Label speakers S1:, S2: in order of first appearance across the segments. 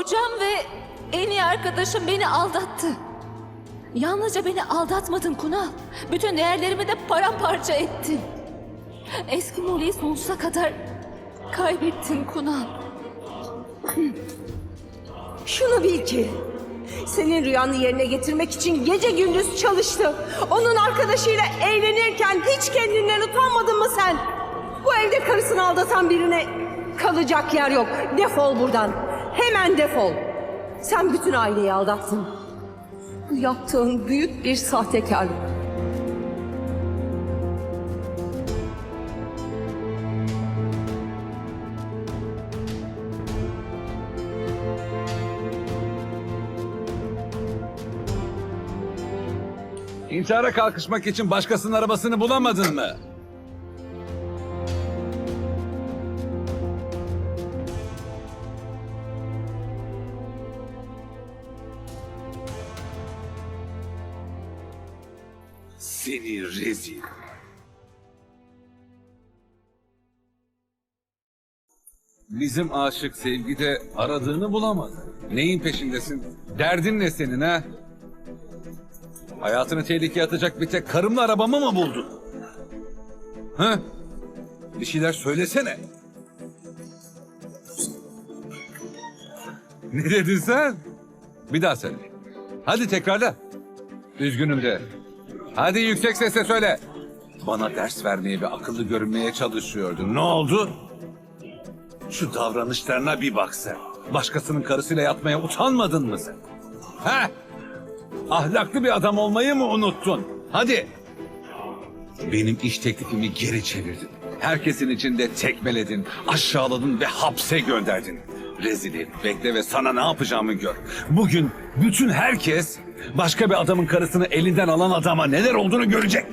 S1: Kocam ve en iyi arkadaşım beni aldattı. Yalnızca beni aldatmadın Kunal. Bütün değerlerimi de paramparça ettin. Eski Molly'yi sonsuza kadar kaybettin Kunal.
S2: Şunu bil ki senin rüyanı yerine getirmek için gece gündüz çalıştı. Onun arkadaşıyla eğlenirken hiç kendinden utanmadın mı sen? Bu evde karısını aldatan birine kalacak yer yok. Defol buradan. Hemen defol. Sen bütün aileyi aldattın. Bu yaptığın büyük bir sahtekarlık.
S3: İntihara kalkışmak için başkasının arabasını bulamadın mı? Bizim aşık sevgide aradığını bulamadı. Neyin peşindesin? Derdin ne senin ha? Hayatını tehlikeye atacak bir tek karımla arabamı mı buldun? Ha? Bir şeyler söylesene. Ne dedin sen? Bir daha söyle. Hadi tekrarla. Üzgünüm de. Hadi yüksek sesle söyle. Bana ders vermeye ve akıllı görünmeye çalışıyordun. Ne oldu? Şu davranışlarına bir bak sen. Başkasının karısıyla yatmaya utanmadın mı sen? Ha? Ahlaklı bir adam olmayı mı unuttun? Hadi. Benim iş teklifimi geri çevirdin. Herkesin içinde tekmeledin, aşağıladın ve hapse gönderdin. Rezil bekle ve sana ne yapacağımı gör. Bugün bütün herkes başka bir adamın karısını elinden alan adama neler olduğunu görecek.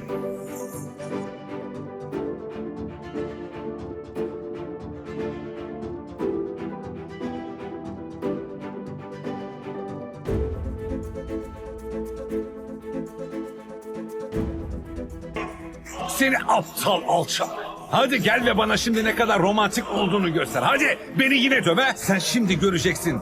S3: Seni aptal alçak. Hadi gel ve bana şimdi ne kadar romantik olduğunu göster. Hadi beni yine döve. Sen şimdi göreceksin.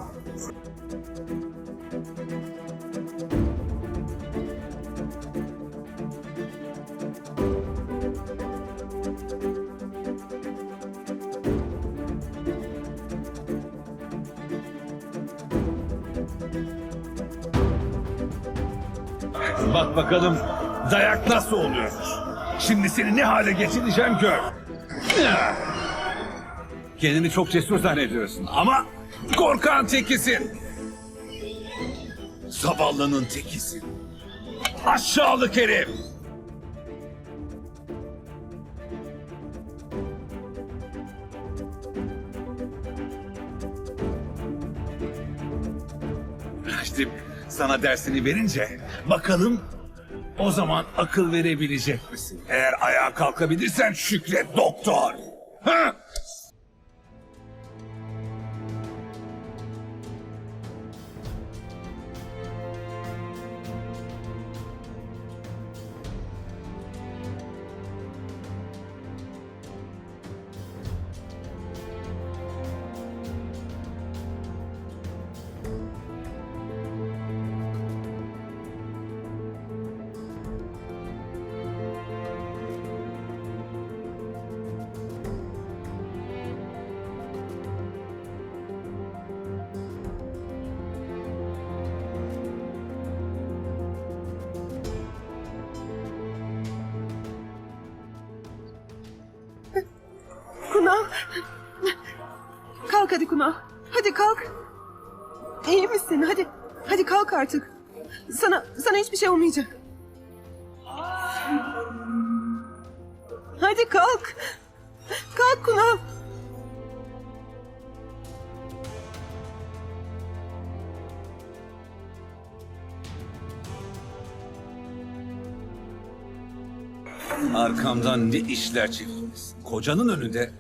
S3: Bak bakalım dayak nasıl oluyor. Şimdi seni ne hale getireceğim gör. Kendini çok cesur zannediyorsun ama korkan tekisin. Zavallının tekisin. Aşağılık herif. İşte sana dersini verince bakalım o zaman akıl verebilecek misin? Eğer ayağa kalkabilirsen şükret doktor. Ha?
S2: Kalk hadi Kunal. Hadi kalk. İyi misin? Hadi. Hadi kalk artık. Sana sana hiçbir şey olmayacak. Hadi kalk. Kalk Kunal.
S3: Arkamdan ne işler çevirmişsin? Kocanın önünde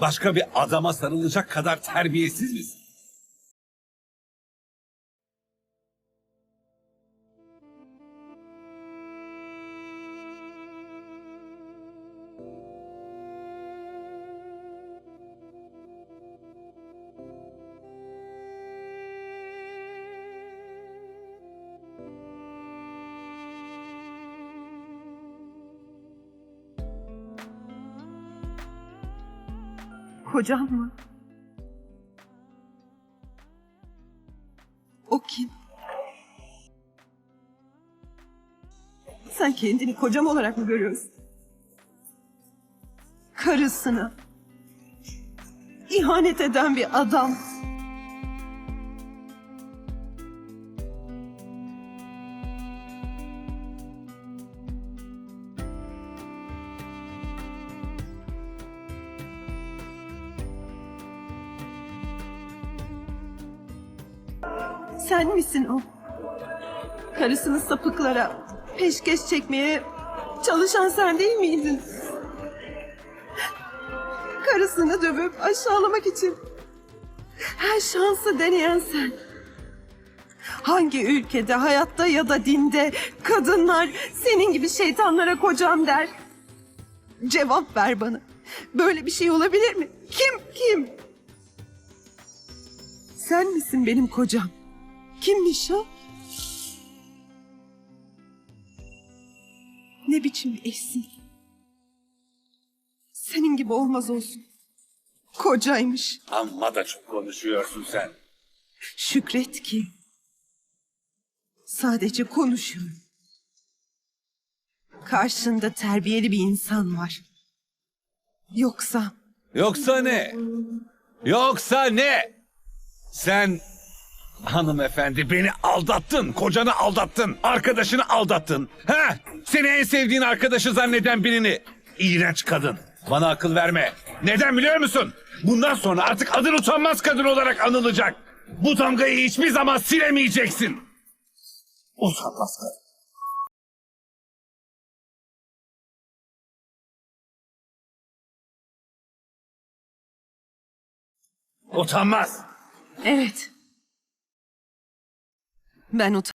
S3: başka bir adama sarılacak kadar terbiyesiz misin?
S2: Kocam mı? O kim? Sen kendini kocam olarak mı görüyorsun? Karısına ihanet eden bir adam. Sen misin o? Karısını sapıklara peşkeş çekmeye çalışan sen değil miydin? Karısını dövüp aşağılamak için her şansı deneyen sen. Hangi ülkede, hayatta ya da dinde kadınlar senin gibi şeytanlara kocam der? Cevap ver bana. Böyle bir şey olabilir mi? Kim, kim? Sen misin benim kocam? Kimmiş o? Ne biçim eşsin? Senin gibi olmaz olsun. Kocaymış.
S3: Amma da çok konuşuyorsun sen.
S2: Şükret ki. Sadece konuşuyorum. Karşında terbiyeli bir insan var. Yoksa
S3: Yoksa ne? Yoksa ne? Sen hanımefendi beni aldattın, kocanı aldattın, arkadaşını aldattın. Ha? Seni en sevdiğin arkadaşı zanneden birini. İğrenç kadın. Bana akıl verme. Neden biliyor musun? Bundan sonra artık adın utanmaz kadın olarak anılacak. Bu damgayı hiçbir zaman silemeyeceksin. Utanmaz kadın. Utanmaz.
S2: evet. Ben utan.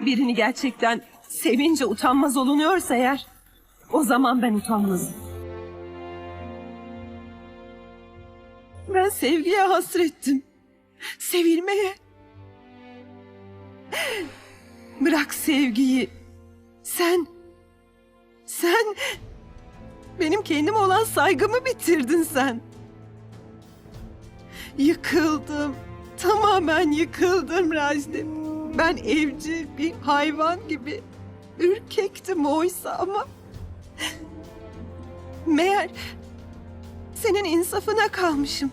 S2: Birini gerçekten sevince utanmaz olunuyorsa eğer, o zaman ben utanmazım. Ben sevgiye hasrettim. Sevilmeye. Bırak sevgiyi. Sen, sen benim kendime olan saygımı bitirdin sen. Yıkıldım. Tamamen yıkıldım Rajdip. Ben evcil bir hayvan gibi ürkektim oysa ama... Meğer senin insafına kalmışım.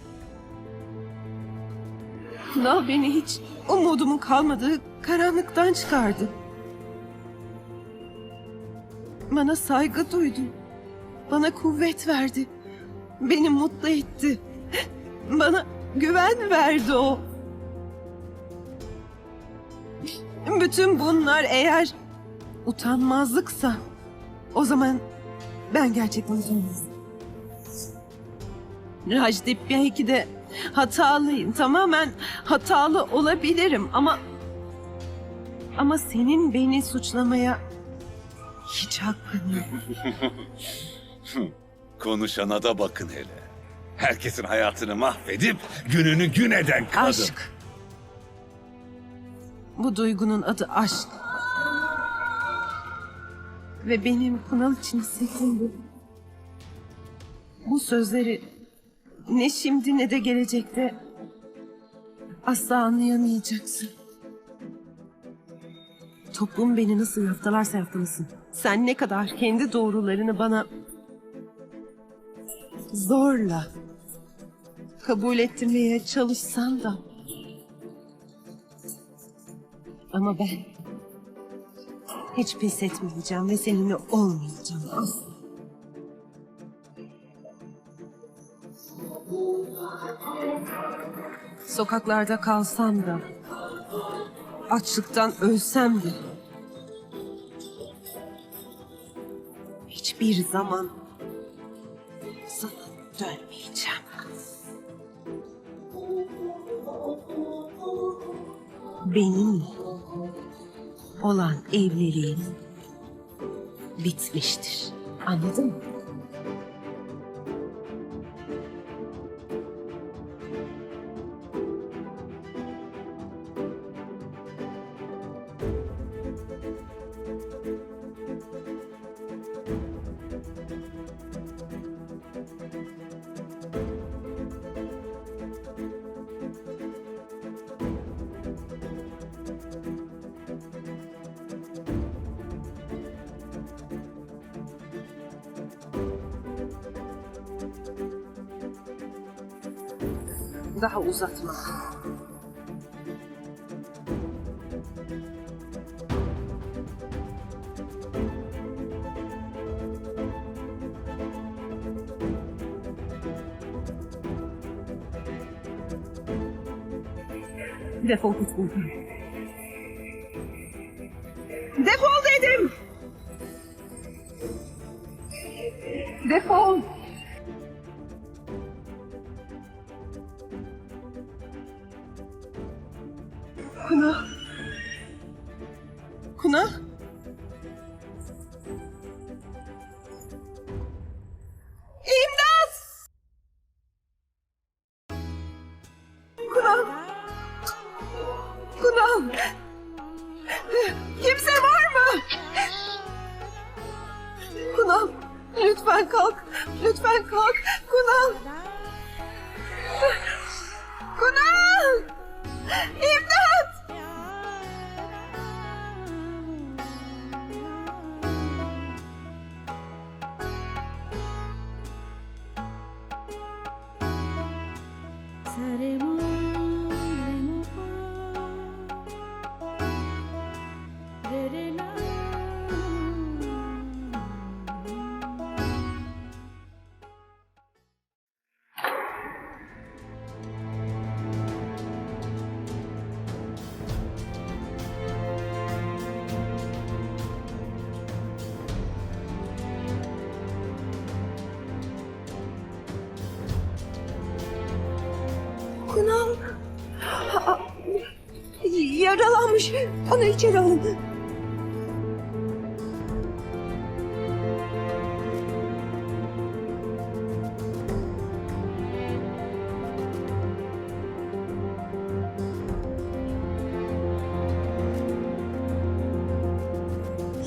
S2: Kunal beni hiç umudumun kalmadığı karanlıktan çıkardı. Bana saygı duydun. Bana kuvvet verdi. Beni mutlu etti. Bana güven verdi o. Bütün bunlar eğer utanmazlıksa o zaman ben gerçekten utanmazım. Rajdip belki de hatalıyım. Tamamen hatalı olabilirim ama ama senin beni suçlamaya hiç hakkın yok.
S3: Konuşana da bakın hele. Herkesin hayatını mahvedip gününü gün eden kadın.
S2: Aşk. Bu duygunun adı aşk. Ve benim Kunal için hissettiğim bu. Bu sözleri ne şimdi ne de gelecekte asla anlayamayacaksın. Toplum beni nasıl yaftalarsa yaftalasın. Sen ne kadar kendi doğrularını bana zorla kabul ettirmeye çalışsan da ama ben hiç pes etmeyeceğim ve seninle olmayacağım. asla. Sokaklarda kalsam da, açlıktan ölsem de, hiçbir zaman sana dönmeyeceğim. Benim olan evliliğin bitmiştir. Anladın mı?
S4: Daha uzatma. Defol git buradan. Kuna. Kuna. Kunal. Aa, Yaralanmış. Onu içeri alın.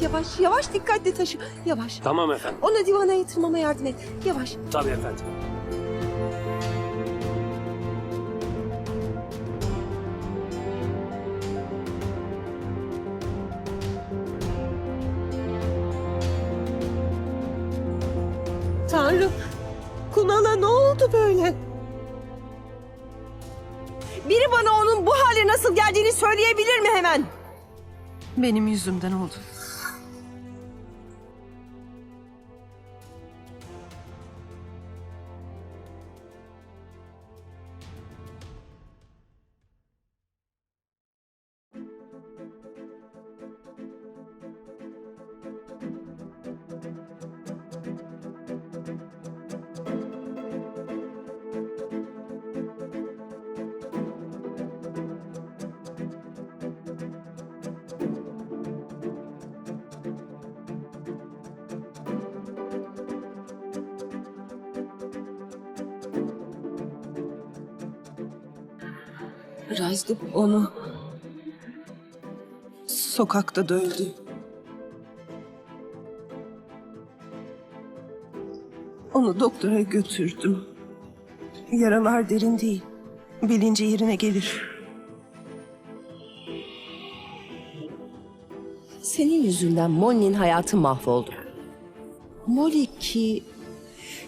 S4: Yavaş, yavaş dikkatli taşı. Yavaş.
S5: Tamam efendim.
S4: Onu divana yatırmama yardım et. Yavaş.
S5: Tabii efendim.
S4: Tanrım. Kunal'a ne oldu böyle? Biri bana onun bu hale nasıl geldiğini söyleyebilir mi hemen?
S2: Benim yüzümden oldu.
S4: Razgıp onu
S2: Sokakta da öldü. Onu doktora götürdüm. Yaralar derin değil. Bilinci yerine gelir.
S4: Senin yüzünden Molly'nin hayatı mahvoldu. Molly ki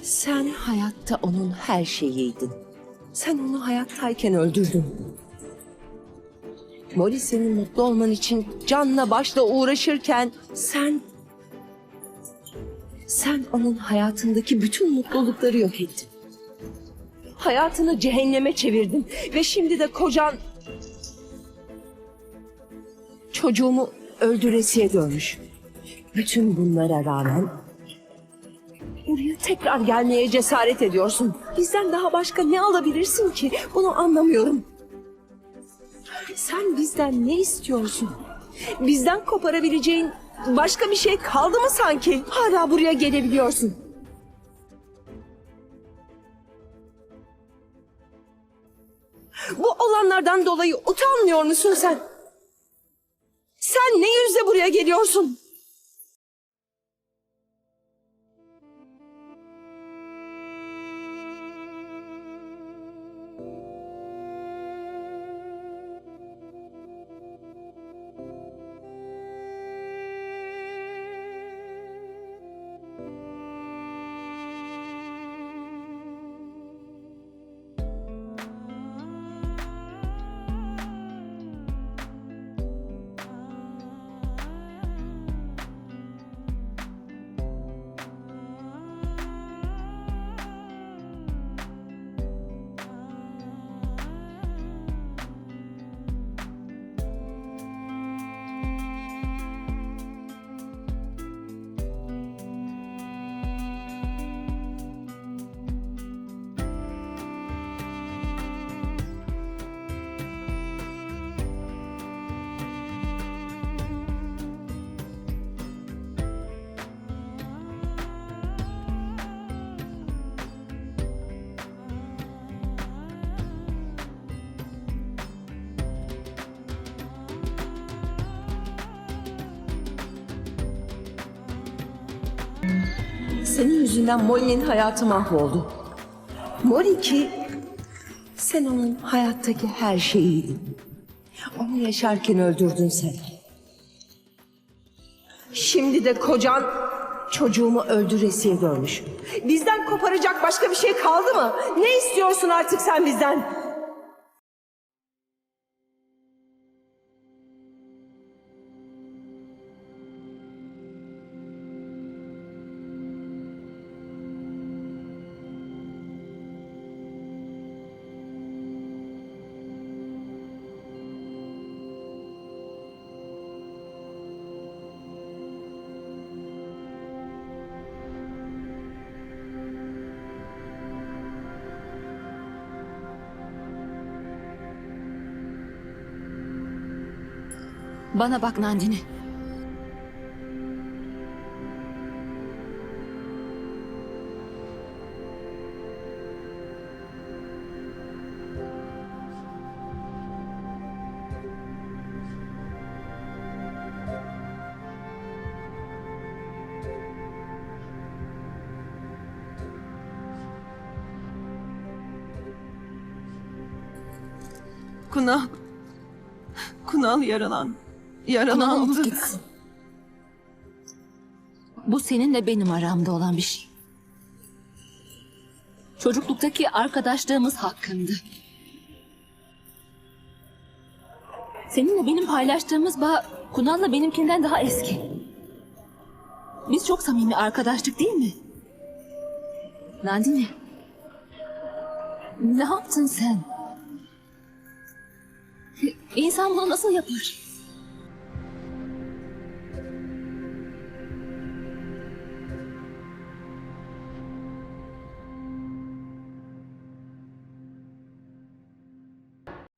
S4: sen hayatta onun her şeyiydin. Sen onu hayattayken öldürdün. Molly senin mutlu olman için canla başla uğraşırken sen sen onun hayatındaki bütün mutlulukları yok ettin. Hayatını cehenneme çevirdin ve şimdi de kocan çocuğumu öldüresiye dönmüş. Bütün bunlara rağmen buraya tekrar gelmeye cesaret ediyorsun. Bizden daha başka ne alabilirsin ki? Bunu anlamıyorum. Sen bizden ne istiyorsun? Bizden koparabileceğin başka bir şey kaldı mı sanki? Hala buraya gelebiliyorsun. Bu olanlardan dolayı utanmıyor musun sen? Sen ne yüzle buraya geliyorsun? Senin yüzünden Molly'nin hayatı mahvoldu. Molly ki sen onun hayattaki her şeyiydin. Onu yaşarken öldürdün sen. Şimdi de kocan çocuğumu öldüresiye görmüş. Bizden koparacak başka bir şey kaldı mı? Ne istiyorsun artık sen bizden?
S1: Bana bak Nandini.
S2: Kunal. Kunal yaralan. Yaralandı.
S1: gitsin. Bu seninle benim aramda olan bir şey. Çocukluktaki arkadaşlığımız hakkında. Seninle benim paylaştığımız bağ Kunal'la benimkinden daha eski. Biz çok samimi arkadaştık değil mi? Nandini. Ne yaptın sen? İnsan bunu nasıl yapar?